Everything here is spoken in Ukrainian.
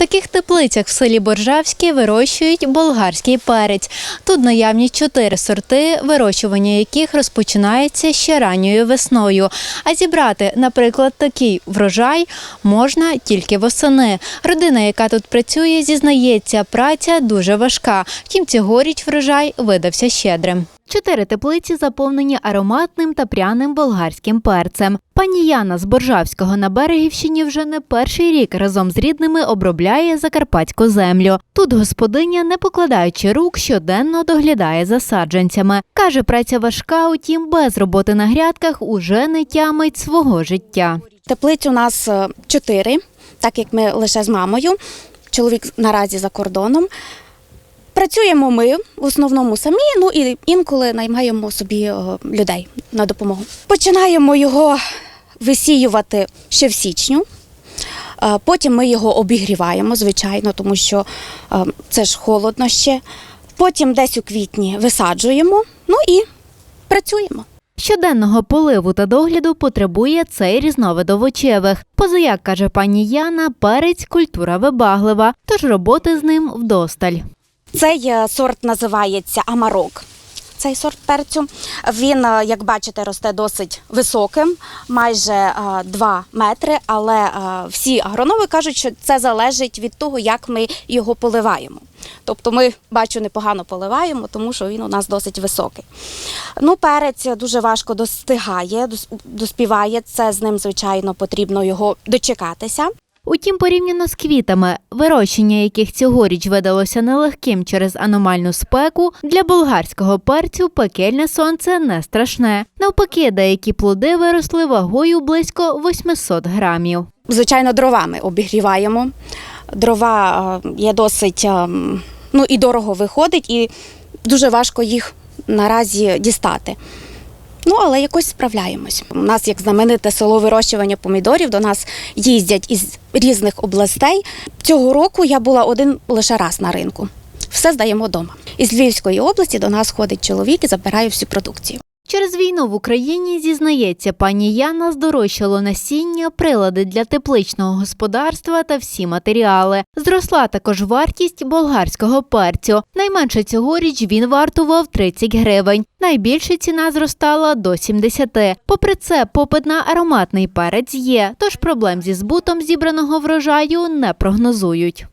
таких теплицях в селі Боржавське вирощують болгарський перець. Тут наявні чотири сорти, вирощування яких розпочинається ще ранньою весною. А зібрати, наприклад, такий врожай можна тільки восени. Родина, яка тут працює, зізнається, праця дуже важка. Втім, цьогоріч врожай видався щедрим. Чотири теплиці заповнені ароматним та пряним болгарським перцем. Пані Яна з Боржавського на Берегівщині вже не перший рік разом з рідними обробляє закарпатську землю. Тут господиня, не покладаючи рук, щоденно доглядає за саджанцями. Каже, праця важка, утім, без роботи на грядках уже не тямить свого життя. Теплиць у нас е, чотири, так як ми лише з мамою. Чоловік наразі за кордоном. Працюємо ми в основному самі, ну і інколи наймаємо собі е, людей на допомогу. Починаємо його висіювати ще в січню. Е, Потім ми його обігріваємо, звичайно, тому що е, це ж холодно ще. Потім десь у квітні висаджуємо, ну і працюємо. Щоденного поливу та догляду потребує цей різновид овочевих. Позаяк, каже пані Яна, перець культура вибаглива, тож роботи з ним вдосталь. Цей е, сорт називається Амарок. Цей сорт перцю. Він, е, як бачите, росте досить високим, майже 2 метри. Але е, всі агрономи кажуть, що це залежить від того, як ми його поливаємо. Тобто ми, бачу, непогано поливаємо, тому що він у нас досить високий. Ну, перець дуже важко достигає, дос- доспіває. Це з ним, звичайно, потрібно його дочекатися. Утім, порівняно з квітами, вирощення яких цьогоріч видалося нелегким через аномальну спеку, для болгарського перцю пекельне сонце не страшне. Навпаки, деякі плоди виросли вагою близько 800 грамів. Звичайно, дровами обігріваємо. Дрова е, є досить ем, ну, і дорого виходить, і дуже важко їх наразі дістати. Ну, але якось справляємось. У нас як знамените село вирощування помідорів, до нас їздять із різних областей. Цього року я була один лише раз на ринку. Все здаємо вдома. Із Львівської області до нас ходить чоловік і забирає всю продукцію. Через війну в Україні, зізнається пані Яна, здорожчало насіння, прилади для тепличного господарства та всі матеріали. Зросла також вартість болгарського перцю. Найменше цьогоріч він вартував 30 гривень. Найбільша ціна зростала до 70. Попри це, попит на ароматний перець є, тож проблем зі збутом зібраного врожаю не прогнозують.